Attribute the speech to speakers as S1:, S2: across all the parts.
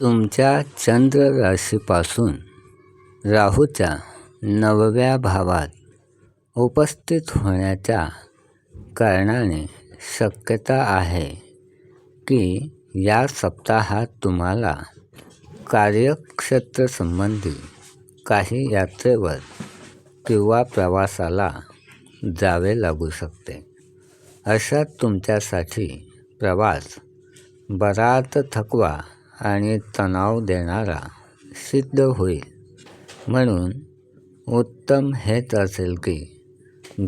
S1: तुमच्या चंद्र राशीपासून राहूच्या नवव्या भावात उपस्थित होण्याच्या कारणाने शक्यता आहे की या सप्ताहात तुम्हाला कार्यक्षेत्रसंबंधी काही यात्रेवर किंवा प्रवासाला जावे लागू शकते. अशात तुमच्यासाठी प्रवास बराच थकवा आणि तणाव देणारा सिद्ध होईल. म्हणून उत्तम हेच असेल की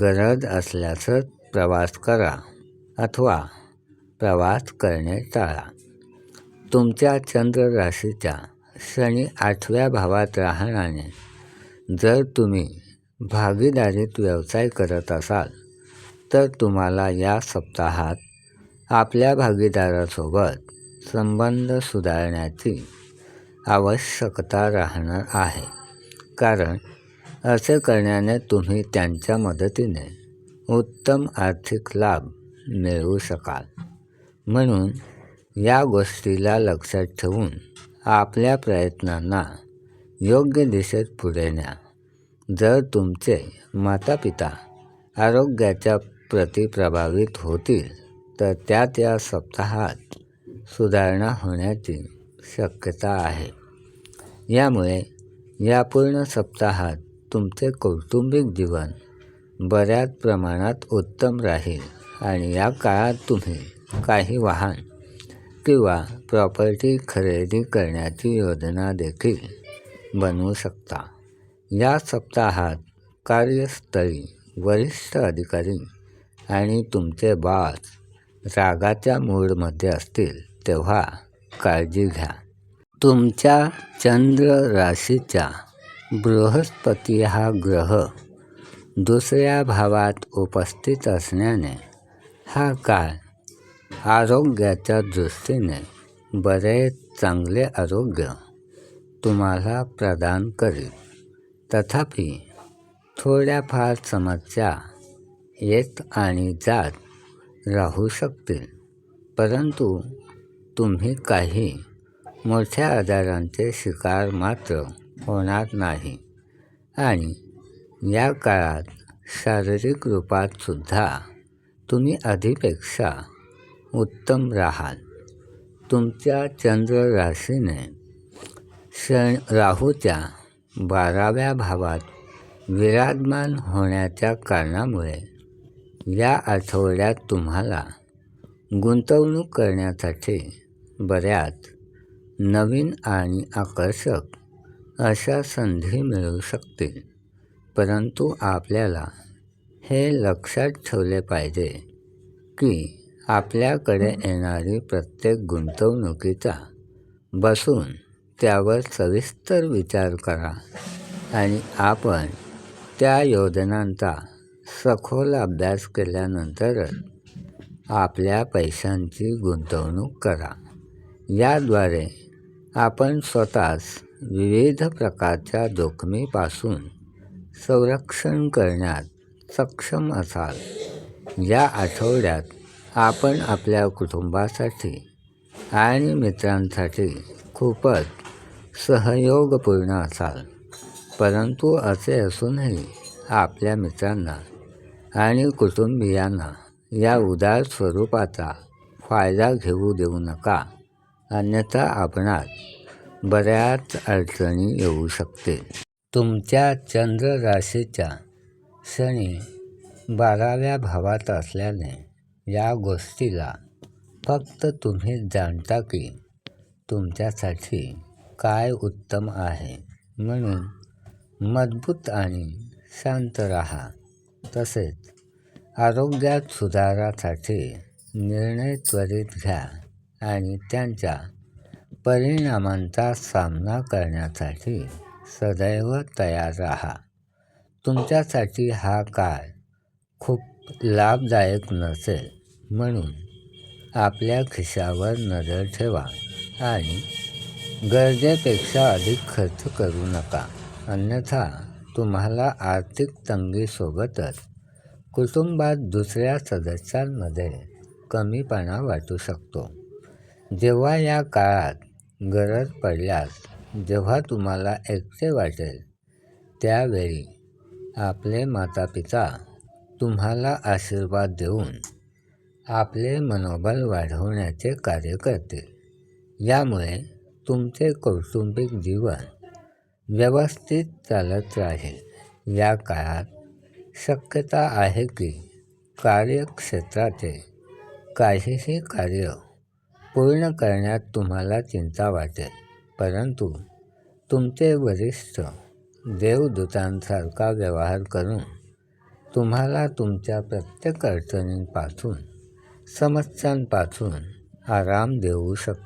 S1: गरज असल्यासच प्रवास करा अथवा प्रवास करणे टाळा. तुमच्या चंद्र राशीच्या शनी आठव्या भावात राहण्याने जर तुम्ही भागीदारीत व्यवसाय करत असाल तर तुम्हाला या सप्ताहात आपल्या भागीदारासोबत संबंध सुधारण्याची आवश्यकता राहणार आहे. कारण असे करण्याने तुम्ही त्यांच्या मदतीने उत्तम आर्थिक लाभ मिळवू शकाल. म्हणून या गोष्टीला लक्षात ठेवून आपल्या प्रयत्नांना योग्य दिशेत पुढे न्या. जर तुमचे मातापिता आरोग्याच्या प्रति प्रभावित होतील तर त्या त्या सप्ताहात सुधारणा होण्याची शक्यता आहे. यामुळे या पूर्ण सप्ताहात तुमचे कौटुंबिक जीवन बऱ्याच प्रमाणात उत्तम राहील आणि या काळात तुम्ही काही वाहन किंवा प्रॉपर्टी खरेदी करण्याची योजना देखील बनवू शकता. या सप्ताहात कार्यस्थळी वरिष्ठ अधिकारी आणि तुमचे बॉस रागाच्या मूडमध्ये असतील. तेव्हा काळजी घ्या. तुमच्या चंद्र राशीच्या बृहस्पती हा ग्रह दुसऱ्या भावात उपस्थित असण्याने हा काळ आरोग्याच्या दृष्टीने बरेच चांगले आरोग्य तुम्हाला प्रदान करेल. तथापि थोड्याफार समस्या येत आणि जात राहू शकतील परंतु तुम्ही काही मोठ्या आजारांचे शिकार मात्र होणार नाही. आणि या काळात शारीरिक रूपात सुद्धा तुम्ही आधीपेक्षा उत्तम राहाल. तुमच्या चंद्र राशीने शण राहूच्या बाराव्या भावात विराजमान होण्याच्या कारणामुळे या आठवड्यात तुम्हाला गुंतवणूक करण्यासाठी बऱ्याच नवीन आणि आकर्षक अशा संधी मिळू शकतील. परंतु आपल्याला हे लक्षात ठेवले पाहिजे की आपल्याकडे येणारी प्रत्येक गुंतवणुकीचा बसून त्यावर सविस्तर विचार करा आणि आपण त्या योजनांचा सखोल अभ्यास केल्यानंतरच आपल्या पैशांची गुंतवणूक करा. याद्वारे आपण स्वतःस विविध प्रकारच्या जोखमीपासून संरक्षण करण्यात सक्षम असाल. या आठवड्यात आपण आपल्या कुटुंबासाठी आणि मित्रांसाठी खूपच सहयोगपूर्ण असाल. परंतु असे असूनही आपल्या मित्रांना आणि कुटुंबियांना या उदार स्वरूपाचा फायदा घेऊ देऊ नका. अन्यथा आपणात बऱ्याच अडचणी येऊ शकते. तुमच्या चंद्र राशीच्या शनी बाराव्या भावात असल्याने या गोष्टीला फक्त तुम्ही जाणता की तुमच्यासाठी काय उत्तम आहे. म्हणून मजबूत आणि शांत राहा. तसेच आरोग्यात सुधारासाठी निर्णय त्वरित घ्या. आणि त्यांच्या परिणामांचा सामना करण्यासाठी सदैव तयार राहा. तुमच्यासाठी हा काळ खूप लाभदायक नसेल म्हणून आपल्या खिशावर नजर ठेवा आणि गरजेपेक्षा अधिक खर्च करू नका. अन्यथा तुम्हाला आर्थिक तंगीसोबतच कुटुंबात दुसऱ्या सदस्यांमध्ये कमीपणा वाटू शकतो. जेव्हा या काळात गरज पडल्यास जेव्हा तुम्हाला एकटे वाटेल त्यावेळी आपले मातापिता तुम्हाला आशीर्वाद देऊन आपले मनोबल वाढवण्याचे कार्य करतील. यामुळे तुमचे कौटुंबिक जीवन व्यवस्थित चालत राहील. या काळात शक्यता आहे की कार्यक्षेत्राचे काहीही कार्य पूर्ण करण्यात तुम्हाला चिंता वाटेल. परंतु तुमचे वरिष्ठ देवदूतांसारखा व्यवहार करून तुम्हाला तुमच्या प्रत्येक अडचणींपासून समस्यांपासून आराम देऊ शकतो